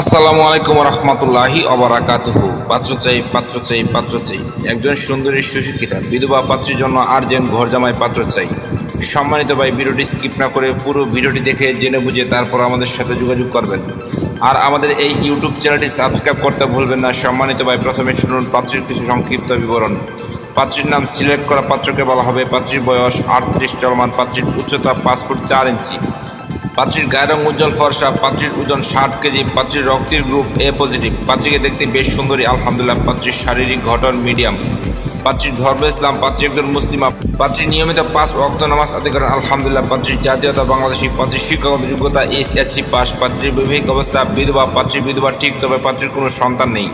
আসসালামু আলাইকুম রহমতুল্লাহি অবরাকাতুহু পাত্র চাই পাত্র চাই পাত্র চাই। একজন সুন্দরী সুশিক্ষিতা, বিধবা পাত্রীর জন্য আর্জেন্ট ঘর জামাই পাত্র চাই। সম্মানিত ভাই, ভিডিওটি স্কিপ না করে পুরো ভিডিওটি দেখে জেনে বুঝে তারপর আমাদের সাথে যোগাযোগ করবেন। আর আমাদের এই ইউটিউব চ্যানেলটি সাবস্ক্রাইব করতে ভুলবেন না। সম্মানিত ভাই, প্রথমে শুনুন পাত্রীর কিছু সংক্ষিপ্ত বিবরণ। পাত্রীর নাম সিলেক্ট করা পাত্রকে বলা হবে পাত্রীর বয়স আটত্রিশ চলমান। পাত্রীর উচ্চতা ফুট চার ইঞ্চি। পাত্রীর গায়ের রং উজ্জ্বল, ফর্সা, পাত্রীর ওজন ষাট কেজি, পাত্রীর রক্তের গ্রুপ এ পজিটিভ। পাত্রীকে দেখতে বেশ সুন্দরী, আলহামদুলিল্লাহ, পাত্রীর শারীরিক ঘটন মিডিয়াম। পাত্রীর ধর্ম ইসলাম, পাত্রী একজন মুসলিমা পাত্রী নিয়মিত পাঁচ অক্ত নামাজ আদায় করেন, আলহামদুলিল্লাহ, পাত্রীর জাতীয়তা বাংলাদেশী, পাত্রীর শিক্ষাগত যোগ্যতা এস এসসি পাস, পাত্রীর বৈবাহিক অবস্থা বিধবা, পাত্রীর বিধবা ঠিক, তবে পাত্রীর কোনো সন্তান নেই।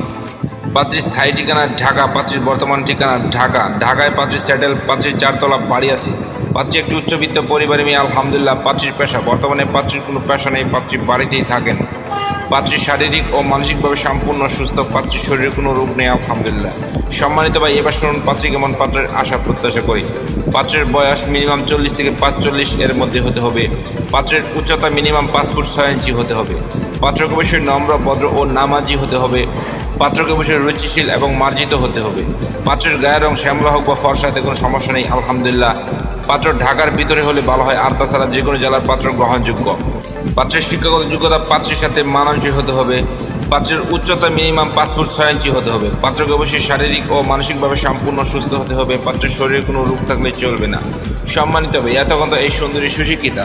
পাত্রীর স্থায়ী ঠিকানা ঢাকা, পাত্রীর বর্তমান ঠিকানা ঢাকা। ঢাকায় পাত্রীর স্যাটেল, পাত্রীর চারতলা বাড়ি আছে। পাত্রী একটি উচ্চবিত্ত পরিবারে মেয়ে, আলহামদুলিল্লাহ, পাত্রীর পেশা। বর্তমানে পাত্রীর কোনো পেশা নেই, পাত্রী বাড়িতেই থাকেন। পাত্রীর শারীরিক ও মানসিকভাবে সম্পূর্ণ সুস্থ পাত্রীর শরীরে কোনো রোগ নেই, আলহামদুলিল্লাহ। সম্মানিত ভাই, এবার শুনুন পাত্রী কেমন, পাত্রের আশা, প্রত্যাশা করি। পাত্রের বয়স মিনিমাম চল্লিশ থেকে পাঁচচল্লিশ এর মধ্যে হতে হবে। পাত্রের উচ্চতা মিনিমাম পাঁচ ফুট ছয় ইঞ্চি হতে হবে। পাত্রকে অবশ্যই নম্র, ভদ্র ও নামাজি হতে হবে। পাত্রকে অবশ্যই রুচিশীল এবং মার্জিত হতে হবে। পাত্রের গায়ের রং শ্যামলা হোক বা ফর্সাতে কোনো সমস্যা নেই, আলহামদুলিল্লাহ। পাত্র ঢাকার ভিতরে হলে ভালো হয়, আর তাছাড়া যে কোনো জেলার পাত্র গ্রহণযোগ্য। পাত্রের শিক্ষাগত যোগ্যতা পাত্রের সাথে মানানসই হতে হবে। পাত্রের উচ্চতা মিনিমাম পাঁচ ফুট ছয় ইঞ্চি হতে হবে। পাত্রকে অবশ্যই শারীরিক ও মানসিকভাবে সম্পূর্ণ সুস্থ হতে হবে। পাত্রের শরীরে কোনো রোগ থাকলে চলবে না। সম্মানিত হবে এতক্ষণ এই সুন্দরী সুশিক্ষিতা।